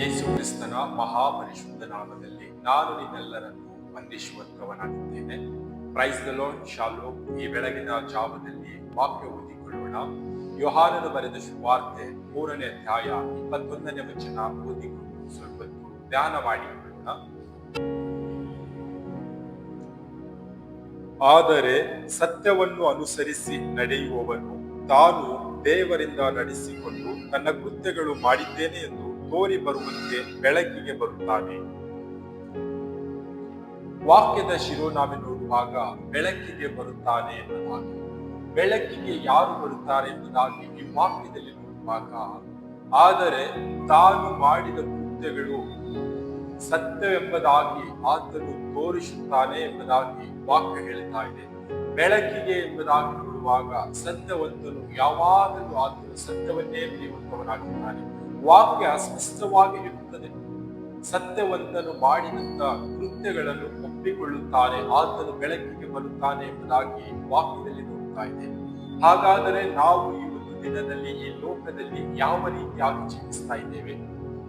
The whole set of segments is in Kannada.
ಯೇಸು ಕ್ರಿಸ್ತನ ಮಹಾಪರಿಶುದ್ಧ ನಾಮದಲ್ಲಿ ನಾನು ನಿಮ್ಮೆಲ್ಲರನ್ನು ವಂದಿಸುವಂತವನಾಗಿದ್ದೇನೆ ಪ್ರೈಸ್ ಲಾರ್ಡ್ ಶಾಲೋ ಈ ಬೆಳಗಿನ ಜಾವದಲ್ಲಿ ವಾಕ್ಯ ಓದಿಕೊಳ್ಳೋಣ. ಯೋಹಾನನು ಬರೆದ ಶುಭಾರ್ತೆ ಮೂರನೇ ಅಧ್ಯಾಯ ಇಪ್ಪತ್ತೊಂದನೇ ವಚನ ಓದಿಕೊಂಡು ಸ್ವಲ್ಪ ಧ್ಯಾನ ಮಾಡಿಕೊಳ್ಳೋಣ. ಆದರೆ ಸತ್ಯವನ್ನು ಅನುಸರಿಸಿ ನಡೆಯುವವನು ತಾನು ದೇವರಿಂದ ನಡೆಸಿಕೊಂಡು ತನ್ನ ಕೃತ್ಯಗಳು ಮಾಡಿದ್ದೇನೆ ಎಂದು ತೋರಿ ಬರುವಂತೆ ಬೆಳಕಿಗೆ ಬರುತ್ತಾನೆ. ವಾಕ್ಯದ ಶಿರೋನಾಮೆ ನೋಡುವಾಗ ಬೆಳಕಿಗೆ ಬರುತ್ತಾನೆ ಎಂಬುದಾಗಿ, ಬೆಳಕಿಗೆ ಯಾರು ಬರುತ್ತಾರೆ ಎಂಬುದಾಗಿ ಈ ವಾಕ್ಯದಲ್ಲಿ ನೋಡುವಾಗ, ಆದರೆ ತಾನು ಮಾಡಿದ ಕೃತ್ಯಗಳು ಸತ್ಯವೆಂಬುದಾಗಿ ಆತನು ತೋರಿಸುತ್ತಾನೆ ಎಂಬುದಾಗಿ ವಾಕ್ಯ ಹೇಳ್ತಾ ಇದೆ. ಬೆಳಕಿಗೆ ಎಂಬುದಾಗಿ ನೋಡುವಾಗ ಸತ್ಯವಂತನು ಯಾವಾಗಲೂ ಆತನು ಸತ್ಯವನ್ನೇ ಪ್ರಿಯುವಂತವನಾಗಿದ್ದಾನೆ. ವಾಕ್ಯ ಸ್ಪಷ್ಟವಾಗಿ ಹೇಳುತ್ತದೆ ಸತ್ಯವಂತನು ಮಾಡಿದಂತ ಕೃತ್ಯಗಳನ್ನು ಒಪ್ಪಿಕೊಳ್ಳುತ್ತಾನೆ, ಆತನು ಬೆಳಕಿಗೆ ಬರುತ್ತಾನೆ ಎಂಬುದಾಗಿ ವಾಕ್ಯದಲ್ಲಿ ನೋಡ್ತಾ ಇದೆ. ಹಾಗಾದರೆ ನಾವು ಈ ಒಂದು ದಿನದಲ್ಲಿ, ಈ ಲೋಕದಲ್ಲಿ ಯಾವ ರೀತಿಯಾಗಿ ಜೀವಿಸ್ತಾ ಇದ್ದೇವೆ?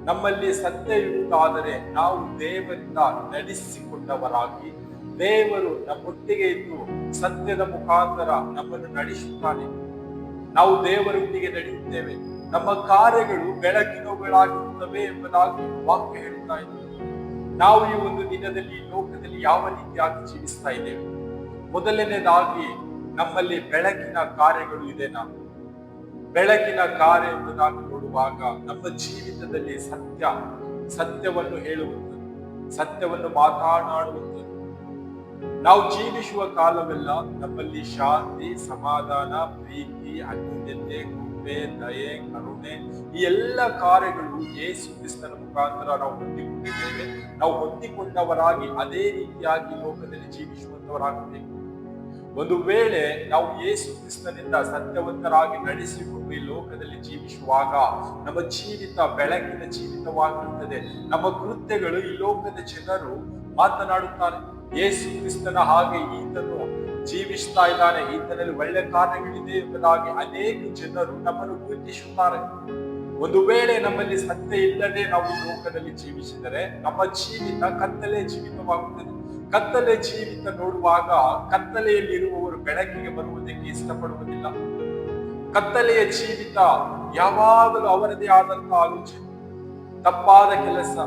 ನಮ್ಮಲ್ಲಿ ಸತ್ಯ ಇರುವುದಾದರೆ ನಾವು ದೇವರಿಂದ ನಡೆಸಿಕೊಂಡವರಾಗಿ, ದೇವರು ನಮ್ಮೊಟ್ಟಿಗೆ ಇದ್ದು ಸತ್ಯದ ಮುಖಾಂತರ ನಮ್ಮನ್ನು ನಡೆಸುತ್ತಾನೆ. ನಾವು ದೇವರೊಟ್ಟಿಗೆ ನಡೆಯುತ್ತೇವೆ. ನಮ್ಮ ಕಾರ್ಯಗಳು ಬೆಳಕಿನವುಗಳಾಗಿರುತ್ತವೆ ಎಂಬುದಾಗಿ ವಾಕ್ಯ ಹೇಳ್ತಾ ಇದ್ದೀವಿ ನಾವು ಈ ಒಂದು ದಿನದಲ್ಲಿ ಲೋಕದಲ್ಲಿ ಯಾವ ರೀತಿಯಾಗಿ ಜೀವಿಸ್ತಾ ಇದ್ದೇವೆ? ಮೊದಲನೇದಾಗಿ ನಮ್ಮಲ್ಲಿ ಬೆಳಕಿನ ಕಾರ್ಯಗಳು ಇದೆ ನಾವು ಬೆಳಕಿನ ಕಾರ್ಯ ಎಂಬುದಾಗಿ ನೋಡುವಾಗ ನಮ್ಮ ಜೀವಿತದಲ್ಲಿ ಸತ್ಯ, ಸತ್ಯವನ್ನು ಹೇಳುವಂಥದ್ದು, ಸತ್ಯವನ್ನು ಮಾತನಾಡುವಂಥದ್ದು. ನಾವು ಜೀವಿಸುವ ಕಾಲವೆಲ್ಲ ನಮ್ಮಲ್ಲಿ ಶಾಂತಿ, ಸಮಾಧಾನ, ಪ್ರೀತಿ, ಅನ್ಯೋನ್ಯತೆ ಕೃಪೆ, ದಯೆ, ಕರುಣೆ ಈ ಎಲ್ಲ ಕಾರ್ಯಗಳು ಯೇಸು ಕ್ರಿಸ್ತನ ಮುಖಾಂತರ ನಾವು ಹೊಂದಿಕೊಂಡಿದ್ದೇವೆ. ನಾವು ಹೊಂದಿಕೊಂಡವರಾಗಿ ಅದೇ ರೀತಿಯಾಗಿ ಲೋಕದಲ್ಲಿ ಜೀವಿಸುವಂತವರಾಗಬೇಕು. ಒಂದು ವೇಳೆ ನಾವು ಯೇಸು ಕ್ರಿಸ್ತನಿಂದ ಸತ್ಯವಂತರಾಗಿ ನಡೆಸಿಕೊಂಡು ಈ ಲೋಕದಲ್ಲಿ ಜೀವಿಸುವಾಗ ನಮ್ಮ ಜೀವಿತ ಬೆಳಕಿನ ಜೀವಿತವಾಗಿರುತ್ತದೆ. ನಮ್ಮ ಕೃತ್ಯಗಳು ಈ ಲೋಕದ ಜನರು ಮಾತನಾಡುತ್ತಾರೆ. ಯೇಸು ಕ್ರಿಸ್ತನ ಹಾಗೆ ಈತನು ಜೀವಿಸ್ತಾ ಇದ್ದಾನೆ ಈತನಲ್ಲಿ ಒಳ್ಳೆ ಕಾರ್ಯಗಳಿದೆ ಎಂಬುದಾಗಿ ಅನೇಕ ಜನರು ನಮ್ಮನ್ನು ಗುರುತಿಸುತ್ತಾರೆ. ಒಂದು ವೇಳೆ ನಮ್ಮಲ್ಲಿ ಸತ್ಯ ಇಲ್ಲದೆ ನಾವು ಲೋಕದಲ್ಲಿ ಜೀವಿಸಿದರೆ ನಮ್ಮ ಜೀವಿತ ಕತ್ತಲೆ ಜೀವಿತವಾಗುತ್ತದೆ. ಕತ್ತಲೆ ಜೀವಿತ ನೋಡುವಾಗ ಕತ್ತಲೆಯಲ್ಲಿ ಇರುವವರು ಬೆಳಕಿಗೆ ಬರುವುದಕ್ಕೆ ಇಷ್ಟಪಡುವುದಿಲ್ಲ. ಕತ್ತಲೆಯ ಜೀವಿತ ಯಾವಾಗಲೂ ಅವರದೇ ಆದಂತಹ ಆಲೋಚನೆ, ತಪ್ಪಾದ ಕೆಲಸ,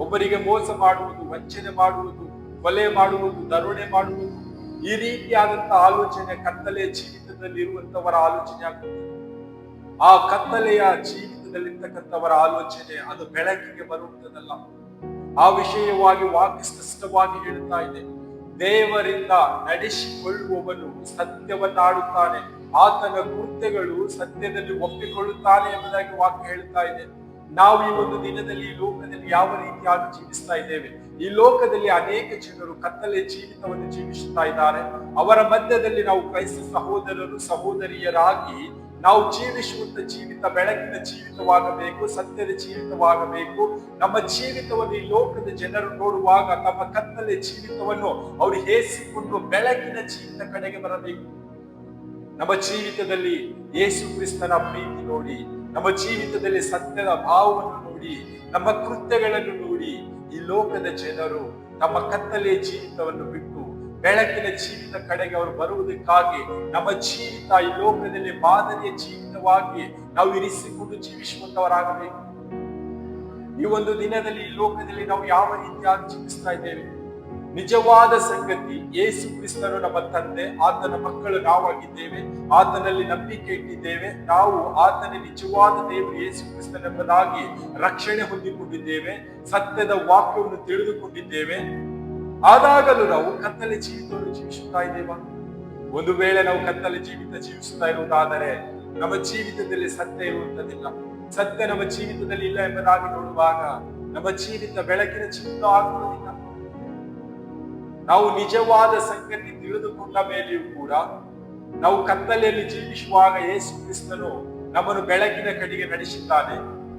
ಒಬ್ಬರಿಗೆ ಮೋಸ ಮಾಡುವುದು, ವಂಚನೆ ಮಾಡುವುದು, ಕೊಲೆ ಮಾಡುವುದು, ದರೋಡೆ ಮಾಡುವುದು ಈ ರೀತಿಯಾದಂತಹ ಆಲೋಚನೆ ಕತ್ತಲೆಯ ಜೀವಿತದಲ್ಲಿ ಇರುವಂತವರ ಆಲೋಚನೆ ಆಗುತ್ತದೆ ಆ ಕತ್ತಲೆಯ ಜೀವಿತದಲ್ಲಿರ್ತಕ್ಕಂಥವರ ಆಲೋಚನೆ ಅದು ಬೆಳಕಿಗೆ ಬರುವಂತದಲ್ಲ ಆ ವಿಷಯವಾಗಿ ವಾಕ್ ಸ್ಪಷ್ಟವಾಗಿ ಹೇಳ್ತಾ ಇದೆ. ದೇವರಿಂದ ನಡೆಸಿಕೊಳ್ಳುವವನು ಸತ್ಯವನ್ನಾಡುತ್ತಾನೆ. ಆತನ ಕೃತ್ಯಗಳು ಸತ್ಯದಲ್ಲಿ ಒಪ್ಪಿಕೊಳ್ಳುತ್ತಾನೆ ಎಂಬುದಾಗಿ ವಾಕ್ಯ ಹೇಳ್ತಾ ಇದೆ. ನಾವು ಈ ಒಂದು ದಿನದಲ್ಲಿ ಈ ಲೋಕದಲ್ಲಿ ಯಾವ ರೀತಿಯಾಗಿ ಜೀವಿಸ್ತಾ ಇದ್ದೇವೆ? ಈ ಲೋಕದಲ್ಲಿ ಅನೇಕ ಜನರು ಕತ್ತಲೆ ಜೀವಿತವನ್ನು ಜೀವಿಸುತ್ತಾ ಇದ್ದಾರೆ. ಅವರ ಮಧ್ಯದಲ್ಲಿ ನಾವು ಕ್ರೈಸ್ತ ಸಹೋದರರು, ಸಹೋದರಿಯರಾಗಿ ನಾವು ಜೀವಿಸುವಂತ ಜೀವಿತ, ಬೆಳಕಿನ ಜೀವಿತವಾಗಬೇಕು, ಸತ್ಯದ ಜೀವಿತವಾಗಬೇಕು. ನಮ್ಮ ಜೀವಿತವನ್ನು ಈ ಲೋಕದ ಜನರು ನೋಡುವಾಗ ತಮ್ಮ ಕತ್ತಲೆ ಜೀವಿತವನ್ನು ಅವರು ಹೇಸಿಕೊಂಡು ಬೆಳಕಿನ ಜೀವಿತ ಕಡೆಗೆ ಬರಬೇಕು. ನಮ್ಮ ಜೀವಿತದಲ್ಲಿ ಯೇಸು ಕ್ರಿಸ್ತನ ಪ್ರೀತಿ ನೋಡಿ ನಮ್ಮ ಜೀವಿತದಲ್ಲಿ ಸತ್ಯದ ಭಾವವನ್ನು ನೋಡಿ, ನಮ್ಮ ಕೃತ್ಯಗಳನ್ನು ನೋಡಿ ಈ ಲೋಕದ ಜನರು ತಮ್ಮ ಕತ್ತಲೆಯ ಜೀವಿತವನ್ನು ಬಿಟ್ಟು ಬೆಳಕಿನ ಜೀವಿತ ಕಡೆಗೆ ಅವರು ಬರುವುದಕ್ಕಾಗಿ ನಮ್ಮ ಜೀವಿತ ಈ ಲೋಕದಲ್ಲಿ ಮಾದರಿಯ ಜೀವಿತವಾಗಿ ನಾವು ಇರಿಸಿಕೊಂಡು ಜೀವಿಸುವಂತವರಾಗಬೇಕು. ಈ ಒಂದು ದಿನದಲ್ಲಿ ಈ ಲೋಕದಲ್ಲಿ ನಾವು ಯಾವ ರೀತಿಯಾಗಿ ಜೀವಿಸ್ತಾ ಇದ್ದೇವೆ? ನಿಜವಾದ ಸಂಗತಿ, ಯೇಸು ಕ್ರಿಸ್ತನು ನಮ್ಮ ತಂದೆ, ಆತನ ಮಕ್ಕಳು ನಾವಾಗಿದ್ದೇವೆ, ಆತನಲ್ಲಿ ನಂಬಿಕೆ ಇಟ್ಟಿದ್ದೇವೆ, ನಾವು ಆತನ ನಿಜವಾದ ದೇವರು ಯೇಸು ಕ್ರಿಸ್ತನೆಂಬುದಾಗಿ ರಕ್ಷಣೆ ಹೊಂದಿಕೊಂಡಿದ್ದೇವೆ, ಸತ್ಯದ ವಾಕ್ಯವನ್ನು ತಿಳಿದುಕೊಂಡಿದ್ದೇವೆ. ಆದಾಗಲೂ ನಾವು ಕತ್ತಲೆ ಜೀವಿತವನ್ನು ಜೀವಿಸುತ್ತಾ ಇದ್ದೇವ? ಒಂದು ವೇಳೆ ನಾವು ಕತ್ತಲೆ ಜೀವಿತ ಜೀವಿಸುತ್ತಾ ಇರುವುದಾದರೆ ನಮ್ಮ ಜೀವಿತದಲ್ಲಿ ಸತ್ಯ ಇರುವಂತದಿಲ್ಲ ಸತ್ಯ ನಮ್ಮ ಜೀವಿತದಲ್ಲಿ ಇಲ್ಲ ಎಂಬುದಾಗಿ ನೋಡುವಾಗ ನಮ್ಮ ಜೀವಿತ ಬೆಳಕಿನ ಜೀವಿತ ಆಗುವುದಿಲ್ಲ. ನಾವು ನಿಜವಾದ ಸಂಗತಿ ತಿಳಿದುಕೊಂಡ ಮೇಲೆಯೂ ಕೂಡ ನಾವು ಕತ್ತಲೆಯಲ್ಲಿ ಜೀವಿಸುವಾಗ ಯೇಸು ಕ್ರಿಸ್ತನು ನಮ್ಮನ್ನು ಬೆಳಕಿನ ಕಡೆಗೆ ನಡೆಸಿದ್ದಾನೆ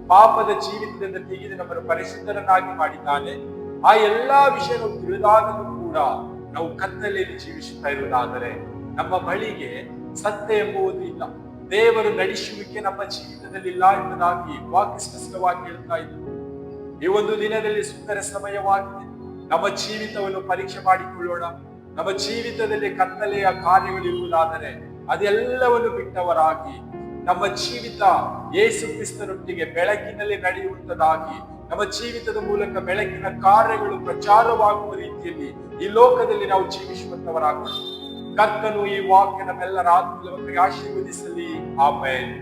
ಪಾಪದ ಜೀವಿತದಿಂದ ತೆಗೆದು ನಮ್ಮನ್ನು ಪರಿಶುದ್ಧರನ್ನಾಗಿ ಮಾಡಿದ್ದಾನೆ. ಆ ಎಲ್ಲಾ ವಿಷಯಗಳು ತಿಳಿದಾಗಲೂ ಕೂಡ ನಾವು ಕತ್ತಲೆಯಲ್ಲಿ ಜೀವಿಸುತ್ತಾ ಇರುವುದಾದರೆ ನಮ್ಮ ಬಳಿಗೆ ಸತ್ಯ ಎಂಬುದು ದೇವರು ನಡೆಸುವಿಕೆ ನಮ್ಮ ಜೀವಿತದಲ್ಲಿ ಇಲ್ಲ ಎಂಬುದಾಗಿ ವಾಕ್ಯ ಸ್ಪಷ್ಟವಾಗಿ ಹೇಳ್ತಾ ಇದ್ದರು ಈ ಒಂದು ದಿನದಲ್ಲಿ ಸುಂದರ ಸಮಯವಾಗಿದೆ. ನಮ್ಮ ಜೀವಿತವನ್ನು ಪರೀಕ್ಷೆ ಮಾಡಿಕೊಳ್ಳೋಣ. ನಮ್ಮ ಜೀವಿತದಲ್ಲಿ ಕತ್ತಲೆಯ ಕಾರ್ಯಗಳಿರುವುದಾದರೆ ಅದೆಲ್ಲವನ್ನು ಬಿಟ್ಟವರಾಗಿ ನಮ್ಮ ಜೀವಿತ ಏಸು ಕ್ರಿಸ್ತನೊಟ್ಟಿಗೆ ಬೆಳಕಿನಲ್ಲಿ ನಡೆಯುವಂತದಾಗಿ ನಮ್ಮ ಜೀವಿತದ ಮೂಲಕ ಬೆಳಕಿನ ಕಾರ್ಯಗಳು ಪ್ರಚಾರವಾಗುವ ರೀತಿಯಲ್ಲಿ ಈ ಲೋಕದಲ್ಲಿ ನಾವು ಜೀವಿಸುವಂತವರಾಗೋಣ. ಕರ್ತನು ಈ ವಾಕ್ಯ ನಮ್ಮೆಲ್ಲರ ಆತ್ಮಲವನ್ನು ಆಶೀರ್ವದಿಸಲಿ. ಆಮೇಲೆ